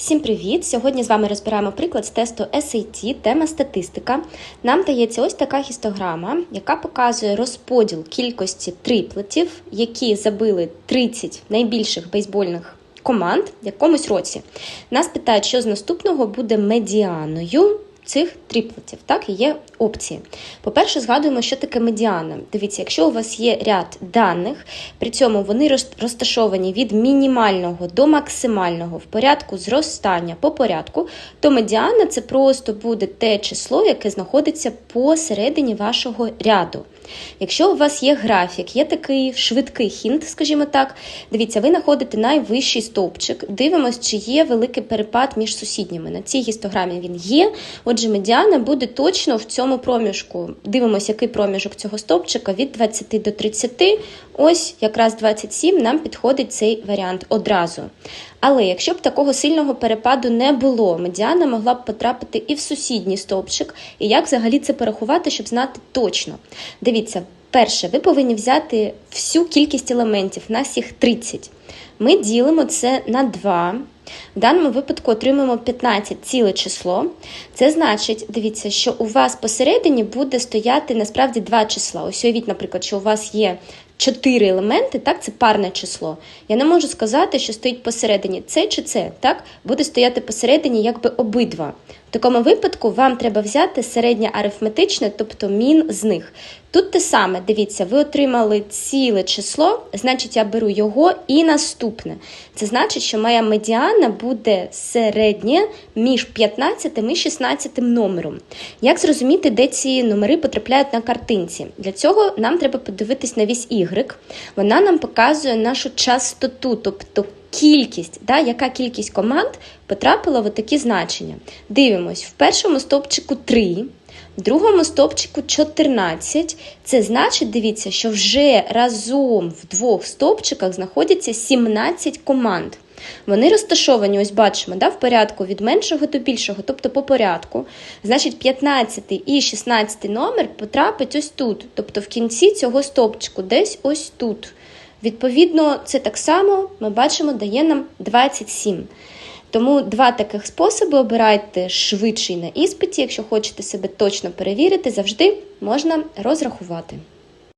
Всім привіт! Сьогодні з вами розбираємо приклад з тесту SAT, тема статистика. Нам дається ось така гістограма, яка показує розподіл кількості триплетів, які забили 30 найбільших бейсбольних команд в якомусь році. Нас питають, що з наступного буде медіаною. Цих триплетів, так, є опції. По-перше, згадуємо, що таке медіана. Дивіться, якщо у вас є ряд даних, при цьому вони розташовані від мінімального до максимального в порядку зростання по порядку, то медіана це просто буде те число, яке знаходиться посередині вашого ряду. Якщо у вас є графік, є такий швидкий хінт, скажімо так, дивіться, ви знаходите найвищий стовпчик, дивимося, чи є великий перепад між сусідніми. На цій гістограмі він є. Отже, медіана буде точно в цьому проміжку. Дивимося, який проміжок цього стовпчика від 20 до 30. Ось якраз 27 нам підходить цей варіант одразу. Але якщо б такого сильного перепаду не було, медіана могла б потрапити і в сусідній стовпчик. І як взагалі це порахувати, щоб знати точно? Дивіться, перше, ви повинні взяти всю кількість елементів, нас їх 30. Ми ділимо це на 2. В даному випадку отримуємо 15 ціле число. Це значить, дивіться, що у вас посередині буде стояти насправді два числа. Ось уявіть, наприклад, що у вас є 4 елементи, так, це парне число. Я не можу сказати, що стоїть посередині це чи це, так, буде стояти посередині якби обидва. В такому випадку вам треба взяти середнє арифметичне, тобто мін з них. Тут те саме, дивіться, ви отримали ціле число, значить, я беру його і наступне. Це значить, що моя медіана буде середнє між 15 і 16 номером. Як зрозуміти, де ці номери потрапляють на картинці? Для цього нам треба подивитись на вісь Y. Вона нам показує нашу частоту, тобто кількість, да, яка кількість команд потрапила в такі значення. Дивимось, в першому стовпчику 3. В другому стовпчику 14. Це значить, дивіться, що вже разом в двох стовпчиках знаходяться 17 команд. Вони розташовані, ось бачимо, да, в порядку від меншого до більшого, тобто по порядку. Значить, 15 і 16 номер потрапить ось тут, тобто в кінці цього стовпчику, десь ось тут. Відповідно, це так само ми бачимо, дає нам 27. Тому два таких способи обирайте швидший на іспиті. Якщо хочете себе точно перевірити, завжди можна розрахувати.